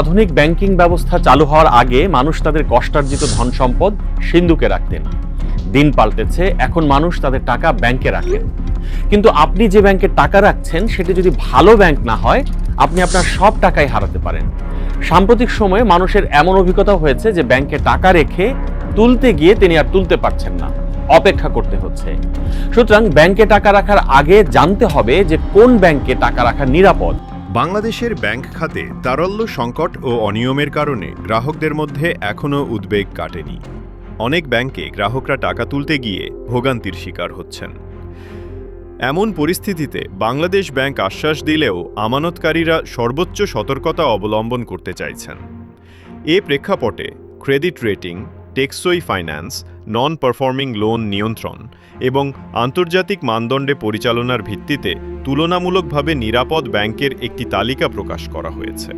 আধুনিক ব্যাংকিং ব্যবস্থা চালু হওয়ার আগে মানুষ তাদের কষ্টার্জিত ধন সম্পদ সিন্ধুকে রাখতেন। দিন পাল্টেছে, এখন মানুষ তাদের টাকা ব্যাংকে রাখেন। কিন্তু আপনি যে ব্যাংকে টাকা রাখছেন, সেটি যদি ভালো ব্যাংক না হয়, আপনি আপনার সব টাকাই হারাতে পারেন। সাম্প্রতিক সময়ে মানুষের এমন অভিজ্ঞতা হয়েছে যে ব্যাংকে টাকা রেখে তুলতে গিয়ে তিনি আর তুলতে পারছেন না। অপেক্ষা করতে হচ্ছে। সুতরাং ব্যাংকে টাকা রাখার আগে জানতে হবে যে কোন ব্যাংকে টাকা রাখা নিরাপদ। বাংলাদেশের ব্যাংক খাতে তারল্য সংকট ও অনিয়মের কারণে গ্রাহকদের মধ্যে এখনও উদ্বেগ কাটেনি। অনেক ব্যাংকে গ্রাহকরা টাকা তুলতে গিয়ে ভোগান্তির শিকার হচ্ছেন। এমন পরিস্থিতিতে বাংলাদেশ ব্যাংক আশ্বাস দিলেও আমানতকারীরা সর্বোচ্চ সতর্কতা অবলম্বন করতে চাইছেন। এ প্রেক্ষাপটে ক্রেডিট রেটিং, টেকসই ফাইন্যান্স নন পারফর্মিং লোন নিয়ন্ত্রণ এবং আন্তর্জাতিক মানদণ্ডে পরিচালনার ভিত্তিতে তুলনামূলকভাবে নিরাপদ ব্যাংকের একটি তালিকা প্রকাশ করা হয়েছে।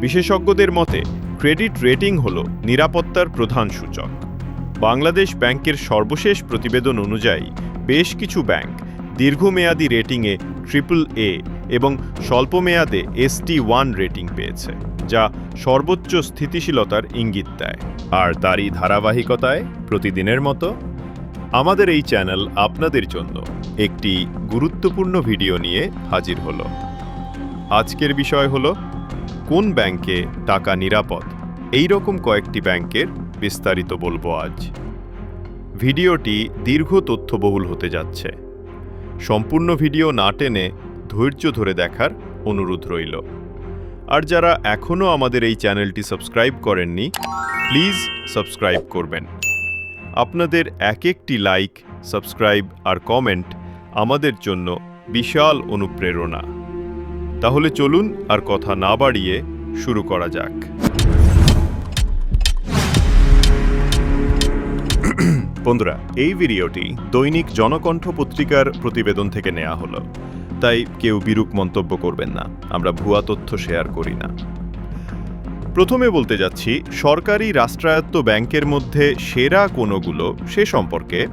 বিশেষজ্ঞদের মতে, ক্রেডিট রেটিং হল নিরাপত্তার প্রধান সূচক। বাংলাদেশ ব্যাংকের সর্বশেষ প্রতিবেদন অনুযায়ী, বেশ কিছু ব্যাংক দীর্ঘমেয়াদী রেটিংয়ে ট্রিপল এ এবং স্বল্পমেয়াদে এসটি ওয়ান রেটিং পেয়েছে। যা সর্বোচ্চ স্থিতিশীলতার ইঙ্গিত দেয়। আর তারই ধারাবাহিকতায় প্রতিদিনের মতো আমাদের এই চ্যানেল আপনাদের জন্য একটি গুরুত্বপূর্ণ ভিডিও নিয়ে হাজির হলো। আজকের বিষয় হলো, কোন ব্যাংকে টাকা নিরাপদ? এই রকম কয়েকটি ব্যাংকের বিস্তারিত বলব আজ। ভিডিওটি দীর্ঘ তথ্যবহুল হতে যাচ্ছে। সম্পূর্ণ ভিডিও না টেনে ধৈর্য ধরে দেখার অনুরোধ রইল। আর যারা এখনও আমাদের এই চ্যানেলটি সাবস্ক্রাইব করেননি, প্লিজ সাবস্ক্রাইব করবেন। আপনাদের এক একটি লাইক, সাবস্ক্রাইব আর কমেন্ট আমাদের জন্য বিশাল অনুপ্রেরণা। তাহলে চলুন আর কথা না বাড়িয়ে শুরু করা যাক। বন্ধুরা, এই ভিডিওটি দৈনিক জনকণ্ঠ পত্রিকার প্রতিবেদন থেকে নেওয়া হলো। তাই কেউ বিরূপ মন্তব্য করবেন না। আমরা ভুয়া তথ্য শেয়ার করি না। প্রথমে বলতে যাচ্ছি, সরকারি রাষ্ট্রায়ত্ত ব্যাংকের মধ্যে সেরা কোনগুলো সে সম্পর্কে।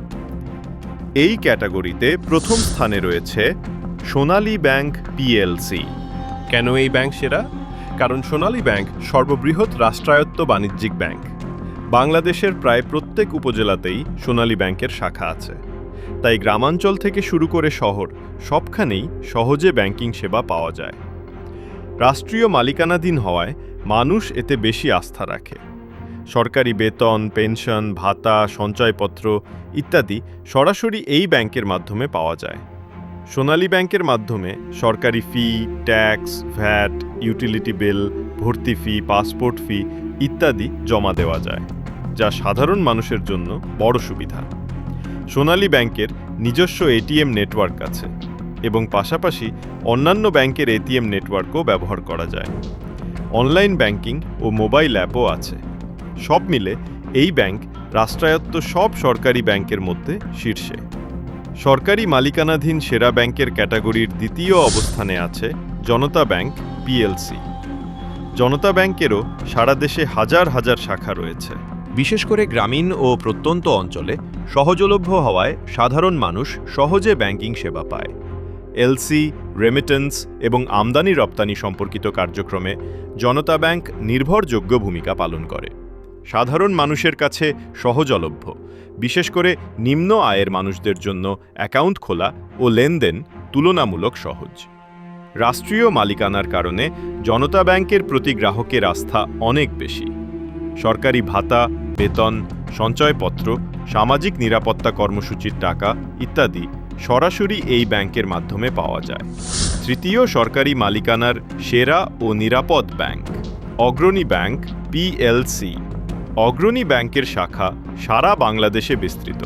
এই ক্যাটাগরিতে প্রথম স্থানে রয়েছে সোনালী ব্যাংক পিএলসি কেন এই ব্যাংক সেরা? কারণ সোনালী ব্যাংক সর্ববৃহৎ রাষ্ট্রায়ত্ত বাণিজ্যিক ব্যাংক। বাংলাদেশের প্রায় প্রত্যেক উপজেলাতেই সোনালী ব্যাংকের শাখা আছে। তাই গ্রামাঞ্চল থেকে শুরু করে শহর সবখানেই সহজে ব্যাংকিং সেবা পাওয়া যায়। রাষ্ট্রীয় মালিকানাধীন হওয়ায় মানুষ এতে বেশি আস্থা রাখে। সরকারি বেতন, পেনশন, ভাতা, সঞ্চয়পত্র ইত্যাদি সরাসরি এই ব্যাংকের মাধ্যমে পাওয়া যায়। সোনালী ব্যাংকের মাধ্যমে সরকারি fee, tax, VAT, utility bill, ভর্তি ফি, পাসপোর্ট ফি ইত্যাদি জমা দেওয়া যায়, যা সাধারণ মানুষের জন্য বড় সুবিধা। সোনালী ব্যাংকের নিজস্ব এটিএম নেটওয়ার্ক আছে এবং পাশাপাশি অন্যান্য ব্যাংকের এটিএম নেটওয়ার্কও ব্যবহার করা যায়। অনলাইন ব্যাংকিং ও মোবাইল অ্যাপও আছে। সব মিলে এই ব্যাংক রাষ্ট্রায়ত্ত সব সরকারি ব্যাংকের মধ্যে শীর্ষে। সরকারি মালিকানাধীন সেরা ব্যাংকের ক্যাটাগরির দ্বিতীয় অবস্থানে আছে জনতা ব্যাংক পিএলসি জনতা ব্যাংকেরও সারা দেশে হাজার হাজার শাখা রয়েছে। বিশেষ করে গ্রামীণ ও প্রত্যন্ত অঞ্চলে সহজলভ্য হওয়ায় সাধারণ মানুষ সহজে ব্যাংকিং সেবা পায়। এলসি, রেমিটেন্স এবং আমদানি রপ্তানি সম্পর্কিত কার্যক্রমে জনতা ব্যাংক নির্ভরযোগ্য ভূমিকা পালন করে। সাধারণ মানুষের কাছে সহজলভ্য, বিশেষ করে নিম্ন আয়ের মানুষদের জন্য অ্যাকাউন্ট খোলা ও লেনদেন তুলনামূলক সহজ। রাষ্ট্রীয় মালিকানার কারণে জনতা ব্যাংকের প্রতি গ্রাহকের আস্থা অনেক বেশি। সরকারি ভাতা, বেতন, সঞ্চয়পত্র, সামাজিক নিরাপত্তা কর্মসূচির টাকা ইত্যাদি সরাসরি এই ব্যাংকের মাধ্যমে পাওয়া যায়। তৃতীয় সরকারি মালিকানার সেরা ও নিরাপদ bank Agrani bank PLC. Agrani ব্যাংকের শাখা সারা বাংলাদেশে বিস্তৃত।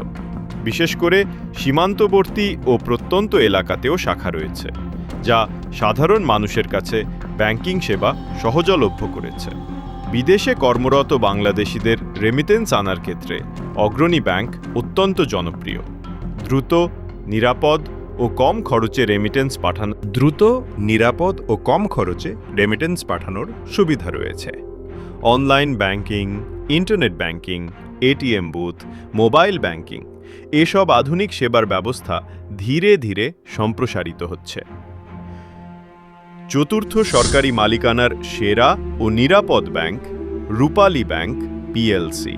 বিশেষ করে সীমান্তবর্তী ও প্রত্যন্ত এলাকাতেও শাখা রয়েছে, যা সাধারণ মানুষের কাছে ব্যাংকিং সেবা সহজলভ্য করেছে। বিদেশে কর্মরত বাংলাদেশিদের রেমিটেন্স আনার ক্ষেত্রে অগ্রণী ব্যাংক অত্যন্ত জনপ্রিয়। দ্রুত, নিরাপদ ও কম খরচে রেমিটেন্স পাঠানো দ্রুত, নিরাপদ ও কম খরচে রেমিটেন্স পাঠানোর সুবিধা রয়েছে। Online banking internet banking ATM booth mobile banking এসব আধুনিক সেবার ব্যবস্থা ধীরে ধীরে সম্প্রসারিত হচ্ছে। চতুর্থ সরকারি মালিকানার সেরা ও নিরাপদ bank Rupali bank PLC.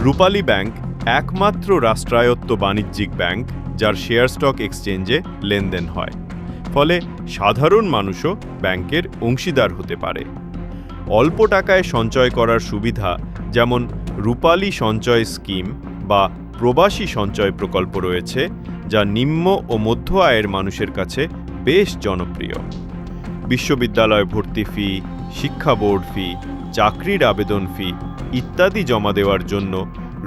Rupali bank একমাত্র রাষ্ট্রায়ত্ত বাণিজ্যিক ব্যাংক যার শেয়ার স্টক এক্সচেঞ্জে লেনদেন হয়। ফলে সাধারণ মানুষও ব্যাংকের অংশীদার হতে পারে। অল্প টাকায় সঞ্চয় করার সুবিধা যেমন রূপালী সঞ্চয় স্কিম বা প্রবাসী সঞ্চয় প্রকল্প রয়েছে, যা নিম্ন ও মধ্য আয়ের মানুষের কাছে বেশ জনপ্রিয়। বিশ্ববিদ্যালয় ভর্তি ফি, শিক্ষা বোর্ড ফি, চাকরির আবেদন ফি ইত্যাদি জমা দেওয়ার জন্য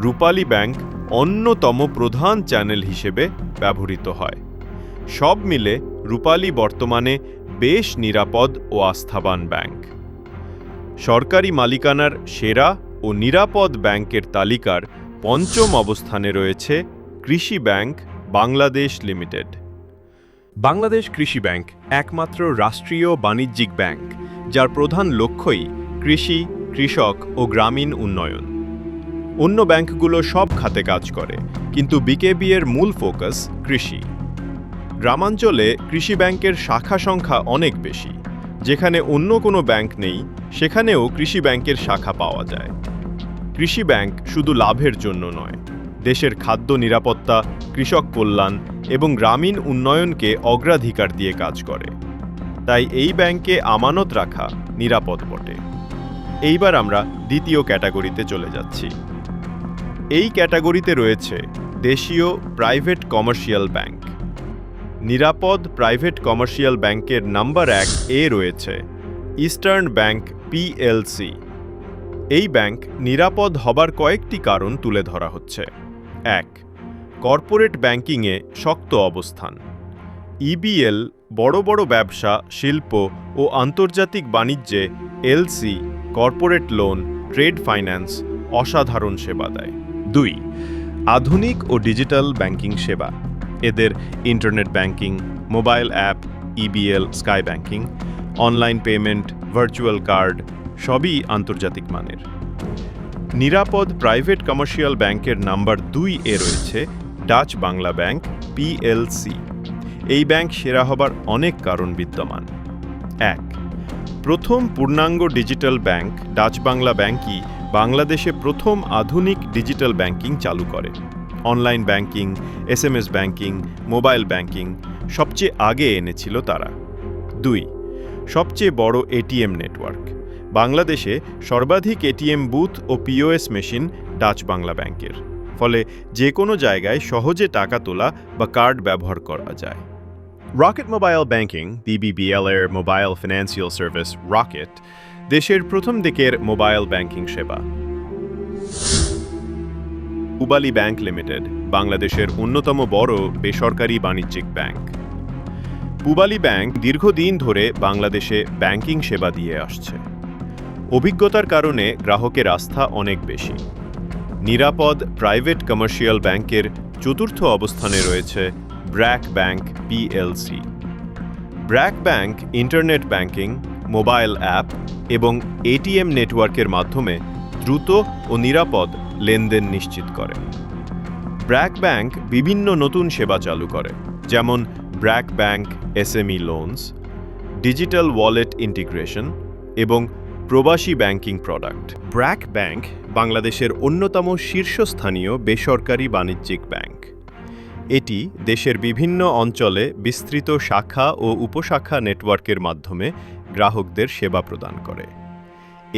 রূপালী ব্যাংক অন্যতম প্রধান চ্যানেল হিসেবে ব্যবহৃত হয়। সব মিলে রূপালী বর্তমানে বেশ নিরাপদ ও আস্থাবান ব্যাংক। সরকারি মালিকানার সেরা ও নিরাপদ ব্যাংকের তালিকার পঞ্চম অবস্থানে রয়েছে কৃষি ব্যাংক বাংলাদেশ লিমিটেড। বাংলাদেশ কৃষি ব্যাংক একমাত্র রাষ্ট্রীয় বাণিজ্যিক ব্যাংক, যার প্রধান লক্ষ্যই কৃষি, কৃষক ও গ্রামীণ উন্নয়ন। অন্য ব্যাংকগুলো সব খাতে কাজ করে, কিন্তু বিকেবি এর মূল ফোকাস কৃষি। গ্রামাঞ্চলে কৃষি ব্যাংকের শাখা সংখ্যা অনেক বেশি, যেখানে অন্য কোনো ব্যাংক নেই, সেখানেও কৃষি ব্যাংকের শাখা পাওয়া যায়। কৃষি ব্যাংক শুধু লাভের জন্য নয়, দেশের খাদ্য নিরাপত্তা, কৃষক কল্যাণ এবং গ্রামীণ উন্নয়নকে অগ্রাধিকার দিয়ে কাজ করে। তাই এই ব্যাংকে আমানত রাখা নিরাপদ বটে। এইবার আমরা দ্বিতীয় ক্যাটাগরিতে চলে যাচ্ছি। এই ক্যাটাগরিতে রয়েছে দেশীয় প্রাইভেট কমার্শিয়াল ব্যাংক। নিরাপদ প্রাইভেট কমার্শিয়াল ব্যাংকের নাম্বার এক এ রয়েছে ইস্টার্ন ব্যাংক পিএলসি এই ব্যাংক নিরাপদ হবার কয়েকটি কারণ তুলে ধরা হচ্ছে। এক কর্পোরেট ব্যাংকিংয়ে শক্ত অবস্থান। ইবিএল বড় বড় ব্যবসা, শিল্প ও আন্তর্জাতিক বাণিজ্যে LC corporate loan, trade finance অসাধারণ সেবা দেয়। দুই, আধুনিক ও ডিজিটাল ব্যাংকিং সেবা। এদের internet banking, mobile app EBL Sky banking, online payment, virtual card, সবই আন্তর্জাতিক মানের। নিরাপদ প্রাইভেট কমার্শিয়াল ব্যাংকের নাম্বার দুই এ রয়েছে ডাচ বাংলা ব্যাংক পিএলসি এই ব্যাংক সেরা হবার অনেক কারণ বিদ্যমান। এক, প্রথম পূর্ণাঙ্গ ডিজিটাল ব্যাংক ডাচ বাংলা ব্যাংকই বাংলাদেশে প্রথম আধুনিক ডিজিটাল ব্যাংকিং চালু করে। Online banking, S M S banking, mobile banking সবচেয়ে আগে এনেছিল তারা। দুই, সবচেয়ে বড় এটিএম নেটওয়ার্ক। বাংলাদেশে সর্বাধিক এটিএম বুথ ও পিওএস মেশিন ডাচ বাংলা ব্যাংকের। ফলে যে কোনো জায়গায় সহজে টাকা তোলা বা কার্ড ব্যবহার করা যায়। রকেট মোবাইল ব্যাংকিং বিবিবিএল এর মোবাইল ফিনান্সিয়াল সার্ভিস রকেট দেশের প্রথম দিকের মোবাইল ব্যাংকিং সেবা। উবালি ব্যাংক লিমিটেড বাংলাদেশের অন্যতম বড় বেসরকারি বাণিজ্যিক ব্যাংক পুবালি ব্যাংক দীর্ঘদিন ধরে বাংলাদেশে ব্যাংকিং সেবা দিয়ে আসছে। অভিজ্ঞতার কারণে গ্রাহকের আস্থা অনেক বেশি। নিরাপদ প্রাইভেট কমার্শিয়াল ব্যাংকের চতুর্থ অবস্থানে রয়েছে BRAC bank PLC. BRAC bank internet banking, mobile app এবং এটিএম নেটওয়ার্কের মাধ্যমে দ্রুত ও নিরাপদ লেনদেন নিশ্চিত করে। ব্র্যাক ব্যাংক বিভিন্ন নতুন সেবা চালু করে, যেমন BRAC bank, SME loans digital wallet integration এবং প্রবাসী ব্যাংকিং প্রোডাক্ট, ব্র্যাক ব্যাংক, বাংলাদেশের অন্যতম শীর্ষস্থানীয় বেসরকারি বাণিজ্যিক ব্যাংক। এটি দেশের বিভিন্ন অঞ্চলে বিস্তৃত শাখা ও উপশাখা নেটওয়ার্কের মাধ্যমে গ্রাহকদের সেবা প্রদান করে।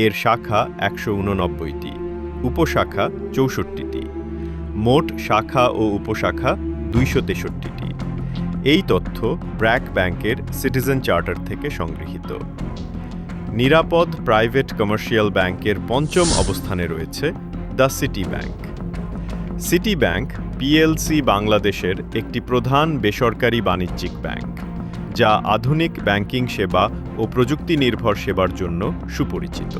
এর শাখা একশো উননব্বইটি উপশাখা চৌষট্টিটি, মোট শাখা ও উপশাখা দুইশো তেষট্টিটি। এই তথ্য ব্র্যাক ব্যাংকের সিটিজেন চার্টার থেকে সংগৃহীত। নিরাপদ প্রাইভেট কমার্শিয়াল ব্যাংকের পঞ্চম অবস্থানে রয়েছে the City bank. City bank PLC বাংলাদেশের একটি প্রধান বেসরকারি বাণিজ্যিক ব্যাংক, যা আধুনিক ব্যাংকিং সেবা ও প্রযুক্তি নির্ভর সেবার জন্য সুপরিচিত।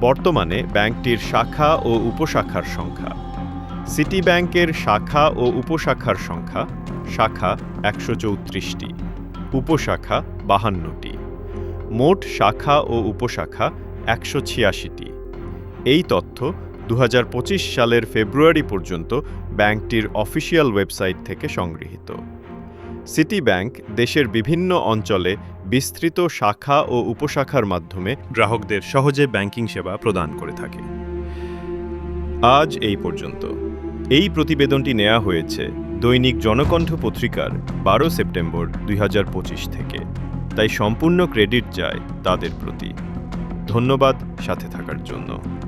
বর্তমানে ব্যাংকটির শাখা ও উপশাখার সংখ্যা। সিটি ব্যাংকের শাখা ও উপশাখার সংখ্যা, শাখা একশো চৌত্রিশটি, উপশাখা বাহান্নটি। মোট শাখা ও উপশাখা একশো ছিয়াশিটি। এই তথ্য দু হাজার পঁচিশ সালের ফেব্রুয়ারি পর্যন্ত ব্যাংকটির অফিসিয়াল ওয়েবসাইট থেকে সংগৃহীত। সিটি ব্যাংক দেশের বিভিন্ন অঞ্চলে বিস্তৃত শাখা ও উপশাখার মাধ্যমে গ্রাহকদের সহজে ব্যাংকিং সেবা প্রদান করে থাকে। আজ এই পর্যন্ত। এই প্রতিবেদনটি নেওয়া হয়েছে দৈনিক জনকণ্ঠ পত্রিকার বারো সেপ্টেম্বর দুই হাজার পঁচিশ থেকে। তাই সম্পূর্ণ ক্রেডিট যায় তাদের প্রতি। ধন্যবাদ সাথে থাকার জন্য।